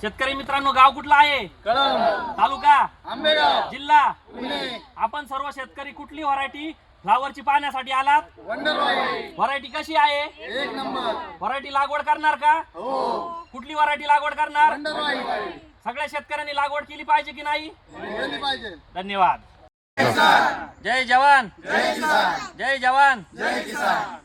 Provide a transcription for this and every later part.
शेतकरी मित्रांनो गाव कुठला आहे? कळम तालुका? आंबेगाव. जिल्हा? पुणे. आपण सर्व शेतकरी कुठली व्हरायटी फ्लावरची पाहण्यासाठी आलात? वंडर व्हरायटी कशी आहे? एक नंबर. व्हरायटी लागवड करणार का? हो. कुठली व्हरायटी लागवड करणार? वंडर सगळ्या शेतकऱ्यांनी लागवड केली पाहिजे की नाही? केली पाहिजे. धन्यवाद. जय जवान. जय किसान. जय जवान. जय किसान.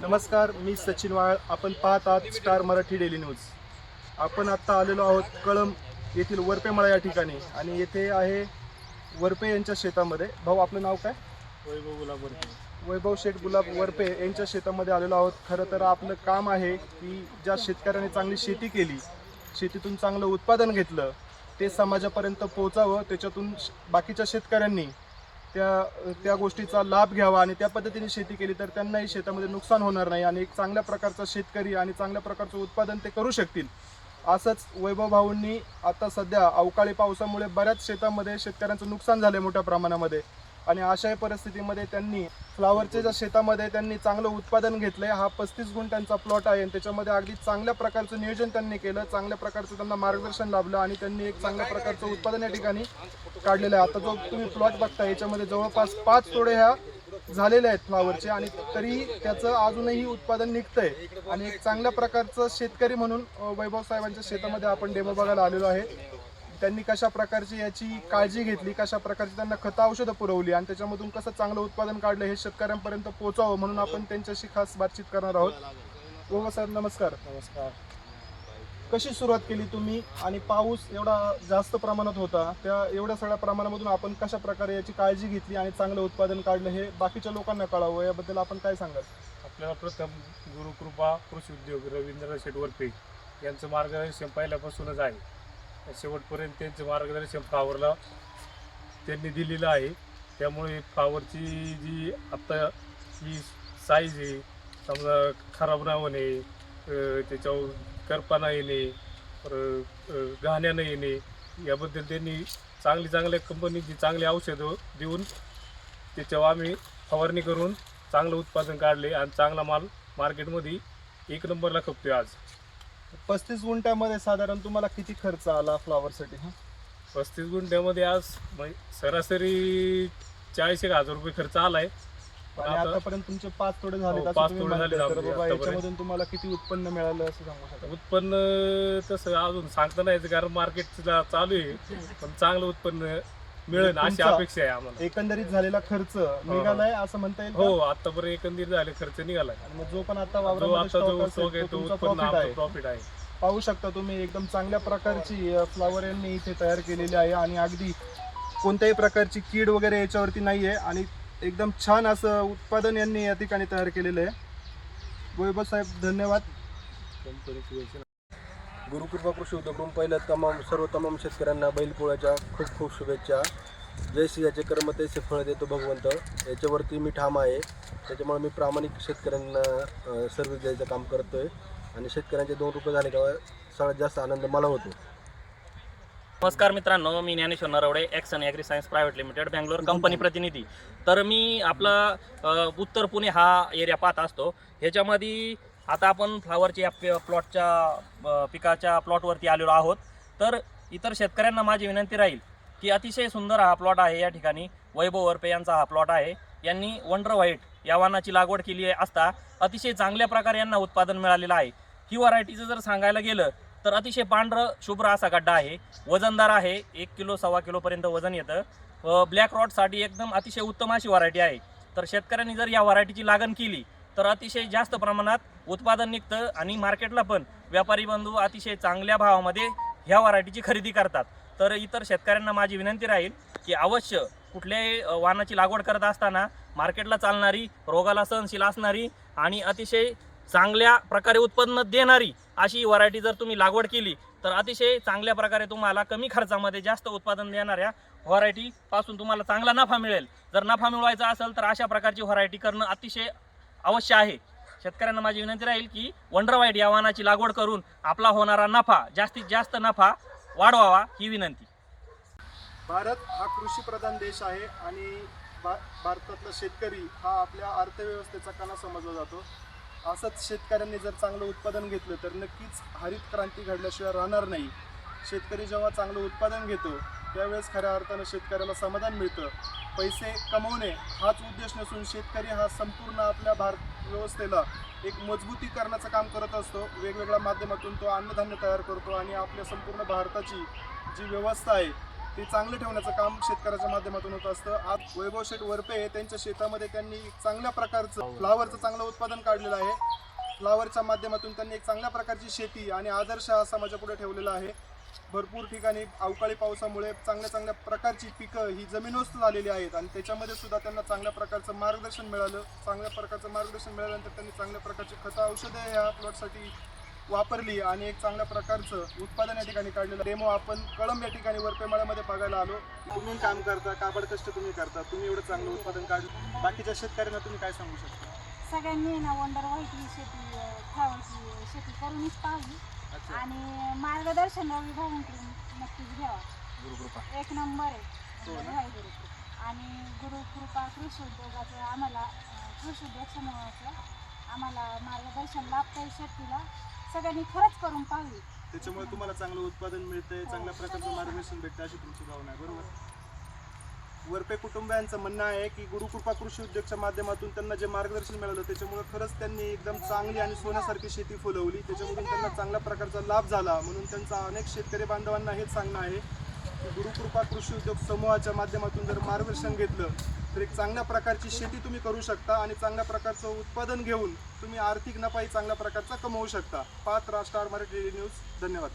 नमस्कार मी सचिन वाळ. आपण पाहत आहात स्टार मराठी डेली न्यूज आपण आत्ता आलेलो आहोत कळंब येथील वरपेमळा या ठिकाणी आणि येथे आहे वरपे यांच्या शेतामध्ये. भाऊ आपलं नाव काय? वैभव गुलाब वैभव शेठ गुलाब वरपे यांच्या शेतामध्ये आलेलो आहोत. खरं तर आपलं काम आहे की ज्या शेतकऱ्याने चांगली शेती केली शेतीतून चांगलं उत्पादन घेतलं ते समाजापर्यंत पोहोचावं त्याच्यातून बाकीच्या शेतकऱ्यांनी त्या त्या गोष्टीचा लाभ घ्यावा आणि त्या पद्धतीने शेती केली तर त्यांनाही शेतामध्ये नुकसान होणार नाही आणि एक चांगल्या प्रकारचा शेतकरी आणि चांगल्या प्रकारचं उत्पादन ते करू शकतील. असंच वैभव भाऊंनी आता सध्या अवकाळी पावसामुळे बऱ्याच शेतामध्ये शेतकऱ्यांचं नुकसान झालं मोठ्या प्रमाणामध्ये. आणि अशाही परिस्थितीमध्ये त्यांनी फ्लावरच्या ज्या शेतामध्ये त्यांनी चांगलं उत्पादन घेतलं आहे हा पस्तीस गुण त्यांचा प्लॉट आहे आणि त्याच्यामध्ये अगदी चांगल्या प्रकारचं नियोजन त्यांनी केलं चांगल्या प्रकारचं त्यांना मार्गदर्शन लाभलं आणि त्यांनी एक चांगल्या प्रकारचं उत्पादन या ठिकाणी काढलेलं आहे. आता जो तुम्ही प्लॉट बघता याच्यामध्ये जवळपास पाच तोडे ह्या झालेले आहेत फ्लावरचे आणि तरी त्याचं अजूनही उत्पादन निघतंय. आणि एक चांगल्या प्रकारचं शेतकरी म्हणून वैभव साहेबांच्या शेतामध्ये आपण डेमो बघायला आलेलो आहे. त्यांनी कशा प्रकारची याची काळजी घेतली कशा प्रकारची त्यांना खतं औषधं पुरवली आणि त्याच्यामधून कसं चांगलं उत्पादन काढलं हे शेतकऱ्यांपर्यंत पोहोचावं म्हणून आपण त्यांच्याशी खास बातचीत करणार आहोत. वैभव साहेब नमस्कार. नमस्कार. कशी सुरुवात केली तुम्ही? आणि पाऊस एवढा जास्त प्रमाणात होता त्या एवढ्या सगळ्या प्रमाणामधून आपण कशा प्रकारे याची काळजी घेतली आणि चांगलं उत्पादन काढलं हे बाकीच्या लोकांना कळावं याबद्दल आपण काय सांगाल? आपल्याला प्रथम गुरुकृपा कृषी उद्योग रवींद्र शेटवरपे यांचं मार्गदर्शन पहिल्यापासूनच आहे. शेवटपर्यंत त्यांचं मार्गदर्शन फ्लावरला त्यांनी दिलेलं आहे. त्यामुळे पावरची जी आत्ता ही साईज आहे समजा खराब न होणे त्याच्यावर करपाना येणे गाण्यानं येणे याबद्दल त्यांनी चांगली चांगल्या कंपनीची चांगली औषधं देऊन त्याच्यावर आम्ही फवारणी करून चांगलं उत्पादन काढले आणि चांगला माल मार्केटमध्ये एक नंबरला खपतो आज. पस्तीस गुंठ्यामध्ये साधारण तुम्हाला किती खर्च आला फ्लावरसाठी हा पस्तीस गुंठ्यामध्ये आज म्हणजे सरासरी चाळीस एक हजार रुपये खर्च आलाय पण आणि आता आतापर्यंत तुमचे पाच तोडे झाले हो, असं पाच तुम्ही तोडे झाले म्हणताय. तर आमचे बाबा आतापर्यंत. याच्यामधून तुम्हाला किती उत्पन्न मिळालं असं सांगू शकता उत्पन्न तसं अजून सांगता नाही येत कारण मार्केटला चालू आहे पण चांगलं उत्पन्न मिळेल अशी तुमचा- अपेक्षा आहे आम्हाला. एकंदरीत झालेला खर्च निघालाय असं म्हणता येईल का? हो आतापर्यंत एकंदरीत झाले खर्च निघालाय. आणि मग जो पण आता जो वावरामध्ये आता stock जो असेल, स्टॉक आहे तो तो तुमचा उत्पन्न profit आहे. प्रॉफिट आहे. पाहू शकता तुम्ही एकदम चांगल्या प्रकारची फ्लावर यांनी इथे तयार केलेली आहे आणि अगदी कोणत्याही प्रकारची कीड वगैरे याच्यावरती नाही आहे आणि एकदम छान असं उत्पादन यांनी या ठिकाणी तयार केलेलं आहे. वैभव साहेब धन्यवाद. गुरुकृपा कृषी उद्योगकडून पहिल्या तमाम सर्व तमाम शेतकऱ्यांना बैलपोळ्याच्या खूप खूप शुभेच्छा. जय याचे कर्म तैसे फळ देतो भगवंत. याच्यावरती मी ठाम आहे. त्याच्यामुळे मी प्रामाणिक शेतकऱ्यांना सर्व्हिस द्यायचं काम करतो आहे आणि शेतकऱ्यांचे दोन रुपये झाले का सगळ्यात जास्त आनंद मला होतो. नमस्कार मित्रांनो मी Dnyaneshwar Narwade Axon agri science private limited Bangalore company प्रतिनिधी. तर मी आपला उत्तर पुणे हा एरिया पाहत असतो. ह्याच्यामध्ये आता आपण फ्लावरच्या या प्लॉटच्या पिकाच्या प्लॉटवरती आलेलो आहोत. तर इतर शेतकऱ्यांना माझी विनंती राहील की अतिशय सुंदर हा प्लॉट आहे या ठिकाणी. वैभव वरपे यांचा हा प्लॉट आहे. यांनी वंडर व्हाईट या वाहनाची लागवड केली असता अतिशय चांगल्या प्रकारे यांना उत्पादन मिळालेलं आहे. ही व्हरायटीचं जर सांगायला गेलं तर अतिशय पांढरं शुभ्र असा गड्डा आहे. वजनदार आहे. एक किलो सव्वा किलोपर्यंत वजन येतं. ब्लॅक रॉडसाठी एकदम अतिशय उत्तम अशी व्हरायटी आहे. तर शेतकऱ्यांनी जर या व्हरायटीची लागण केली तर अतिशय जास्त प्रमाणात उत्पादन निघतं आणि मार्केटला पण व्यापारी बंधू अतिशय चांगल्या भावामध्ये ह्या व्हरायटीची खरेदी करतात. तर इतर शेतकऱ्यांना माझी विनंती राहील की अवश्य कुठल्याही वाहनाची लागवड करत असताना मार्केटला चालणारी रोगाला सहनशील असणारी आणि अतिशय चांगल्या प्रकारे उत्पन्न देणारी अशी व्हरायटी जर तुम्ही लागवड केली तर अतिशय चांगल्या प्रकारे तुम्हाला कमी खर्चामध्ये जास्त उत्पादन देणाऱ्या व्हरायटीपासून तुम्हाला चांगला नफा मिळेल. जर नफा मिळवायचा असेल तर अशा प्रकारची व्हरायटी करणं अतिशय अवश्य आहे. शेतकऱ्यांना माझी विनंती राहील की वंडरवाईट या वाहनाची लागवड करून आपला होणारा नफा जास्तीत जास्त नफा वाढवावा ही विनंती. भारत हा कृषी प्रधान देश आहे आणि भा भारतातला शेतकरी हा आपल्या अर्थव्यवस्थेचा कणा समजला जातो. असंच शेतकऱ्यांनी जर चांगलं उत्पादन घेतलं तर नक्कीच हरित क्रांती घडल्याशिवाय राहणार नाही. शेतकरी जेव्हा चांगलं उत्पादन घेतो त्यावेळेस खऱ्या अर्थानं शेतकऱ्याला समाधान मिळतं. पैसे कमवणे हाच उद्देश नसून शेतकरी हा संपूर्ण आपल्या भारत व्यवस्थेला एक मजबूतीकरणाचं काम करत असतो. वेगवेगळ्या माध्यमातून तो अन्नधान्य तयार करतो आणि आपल्या संपूर्ण भारताची जी व्यवस्था आहे ती चांगलं ठेवण्याचं काम शेतकऱ्याच्या माध्यमातून होत असतं. आज वैभव शेठ वरपे त्यांच्या शेतामध्ये त्यांनी चांगल्या प्रकारचं फ्लावरचं चांगलं उत्पादन काढलेलं आहे. फ्लावरच्या माध्यमातून त्यांनी एक चांगल्या प्रकारची शेती आणि आदर्श हा समाजापुढे ठेवलेला आहे. भरपूर ठिकाणी अवकाळी पावसामुळे चांगल्या चांगल्या प्रकारची पिकं ही जमीनोस्त झालेली आहेत आणि त्याच्यामध्ये सुद्धा त्यांना चांगल्या प्रकारचं मार्गदर्शन मिळालं. चांगल्या प्रकारचं मार्गदर्शन मिळाल्यानंतर त्यांनी चांगल्या प्रकारची खतं औषधं ह्या प्लॉटसाठी वापरली आणि एक चांगल्या प्रकारचं उत्पादन या ठिकाणी काढलेलं. डेमो आपण कळंब या ठिकाणी वरपेमाळ्यामध्ये बघायला आलो. तुम्ही काम करता काबड कष्ट तुम्ही करता तुम्ही एवढं चांगलं उत्पादन काढलं बाकीच्या शेतकऱ्यांना तुम्ही काय सांगू शकता? सगळ्यांनी ना वंडर व्हाईट शेती शेती करूनच पाहिजे अच्छा. आणि मार्गदर्शन रवी भाऊंकडून नक्कीच घ्यावा. एक नंबर आहे. हो ना? आणि गुरुकृपा. कृषी उद्योगाचं आम्हाला अं, कृषी उद्योग समूहाचं आम्हाला मार्गदर्शन लाभतंय शेतीला. सगळ्यांनी खरंच करून पाहावी. त्याच्यामुळे तुम्हाला चांगलं उत्पादन मिळतंय चांगल्या प्रकारचं मार्गदर्शन भेटतं अशी तुमची भावना आहे बरोबर? वरपे कुटुंबियांचं म्हणणं आहे की गुरुकृपा कृषी उद्योगच्या माध्यमातून त्यांना जे मार्गदर्शन मिळालं त्याच्यामुळे खरंच त्यांनी एकदम चांगली आणि सोन्यासारखी शेती फुलवली. त्याच्यामधून त्यांना चांगल्या प्रकारचा लाभ झाला. म्हणून त्यांचा अनेक शेतकरी बांधवांना हेच सांगणं आहे की गुरुकृपा कृषी उद्योग समूहाच्या माध्यमातून जर मार्गदर्शन घेतलं तर एक चांगल्या प्रकारची शेती तुम्ही करू शकता आणि चांगल्या प्रकारचं उत्पादन घेऊन तुम्ही आर्थिक नफाही चांगल्या प्रकारचा कमवू शकता. पाच राष्ट्र मराठी न्यूज. धन्यवाद.